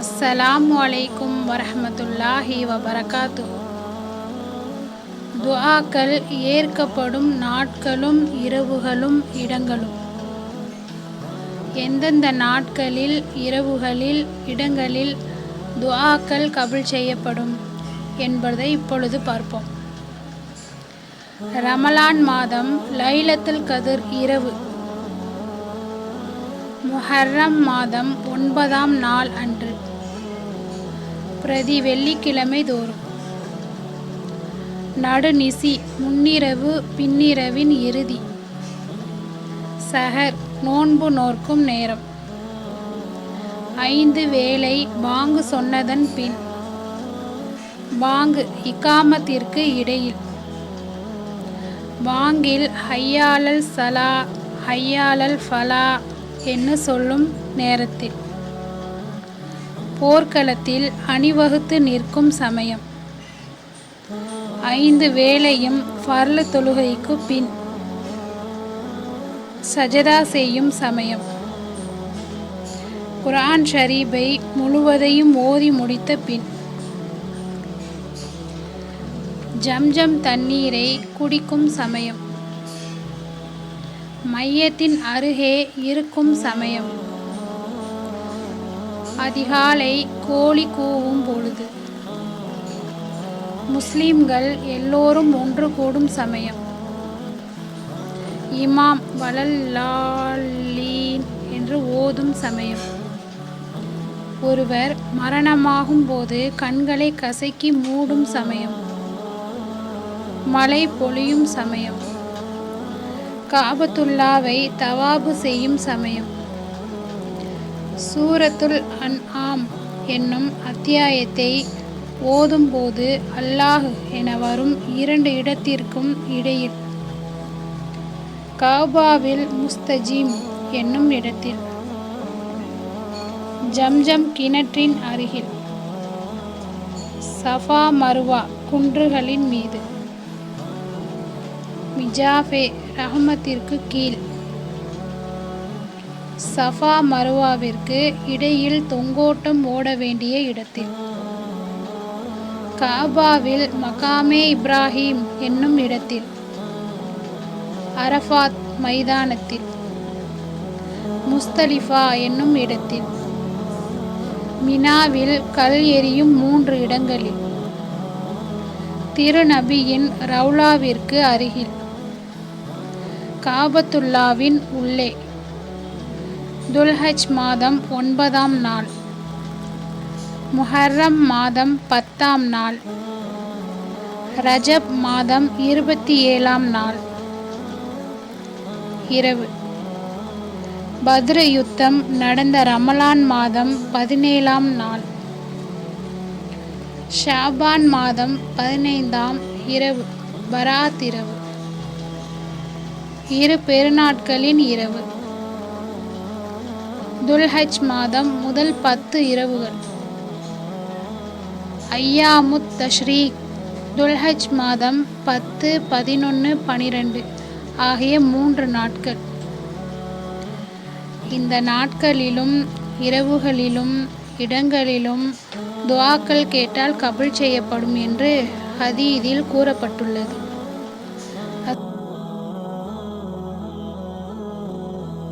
அஸ்ஸலாமு அலைக்கும் வரமத்துல்லாஹி வபரகாத்து துஆக்கள் ஏற்கப்படும் நாட்களும் இரவுகளும் இடங்களும். எந்தெந்த நாட்களில் இரவுகளில் இடங்களில் துஆக்கள் கபில் செய்யப்படும் என்பதை இப்பொழுது பார்ப்போம். ரமலான் மாதம் லைலத்துல் கதிர் இரவு. முஹர்ரம் மாதம் ஒன்பதாம் நாள் அன்று. பிரதி வெள்ளிக்கிழமை தோறும். நடுநிசி முன்னிரவு பின்னிரவின் இறுதி. சஹர் நோன்பு நோர்க்கும் நேரம். ஐந்து வேளை பாங்கு சொன்னதன் பின். பாங்கு இக்காமத்திற்கு இடையில். பாங்கில் ஹையாலல் சலா ஹையாலல் ஃபலா என்று சொல்லும் நேரத்தில்? போர்க்களத்தில் அணிவகுத்து நிற்கும் சமயம். ஐந்து வேளையும் பர்ல தொழுகைக்கு பின் சஜதா செய்யும் சமயம். குரான் ஷரீபை முழுவதையும் ஓதி முடித்த பின் ஜம்ஜம் தண்ணீரை குடிக்கும் சமயம். மையத்தின் அருகே இருக்கும் சமயம். அதிகாலை கோழி கூவும் பொழுது. முஸ்லீம்கள் எல்லோரும் ஒன்று கூடும் சமயம். இமாம் வளல்லாலீன் என்று ஓதும் சமயம். ஒருவர் மரணமாகும் போது கண்களை கசக்கி மூடும் சமயம். மழை பொழியும் சமயம். காபத்துல்லாவை தவாபு செய்யும் சமயம். சூரத்துல் அன் ஆம் என்னும் அத்தியாயத்தை ஓதும்போது அல்லாஹ் என வரும் இரண்டு இடத்திற்கும் இடையில். காபாவில் முஸ்தஜீம் என்னும் இடத்தில். ஜம்ஜம் கிணற்றின் அருகில். சஃபா மருவா குன்றுகளின் மீது. மிஜாஃபே ரஹமத்திற்கு கீழ். சஃபா மருவாவிற்கு இடையில் தொங்கோட்டம் ஓட வேண்டிய இடத்தில். காபாவில் மகாமே இப்ராஹிம் என்னும் இடத்தில். அரஃபாத் மைதானத்தில். முஸ்தலிஃபா என்னும் இடத்தில். மினாவில் கல் எரியும் மூன்று இடங்களில். திருநபியின் ரவுலாவிற்கு அருகில். காபத்துல்லாவின் உள்ளே. துல்ஹஜ் மாதம் ஒன்பதாம் நாள். முஹர்ரம் மாதம் பத்தாம் நாள். ரஜப் மாதம் இருபத்தி ஏழாம் நாள். இரவு. பத்ர யுத்தம் நடந்த ரமலான் மாதம் பதினேழாம் நாள். ஷாபான் மாதம் பதினைந்தாம் இரவு. பராத் இரவு. இரு பெருநாட்களின் இரவு. துல்ஹஜ் மாதம் முதல் பத்து இரவுகள். ஐயாமுத் தஷ்ரீக். துல்ஹஜ் மாதம் பத்து பதினொன்று பனிரெண்டு ஆகிய மூன்று நாட்கள். இந்த நாட்களிலும் இரவுகளிலும் இடங்களிலும் துவாக்கள் கேட்டால் கபுல் செய்யப்படும் என்று ஹதீதில் கூறப்பட்டுள்ளது.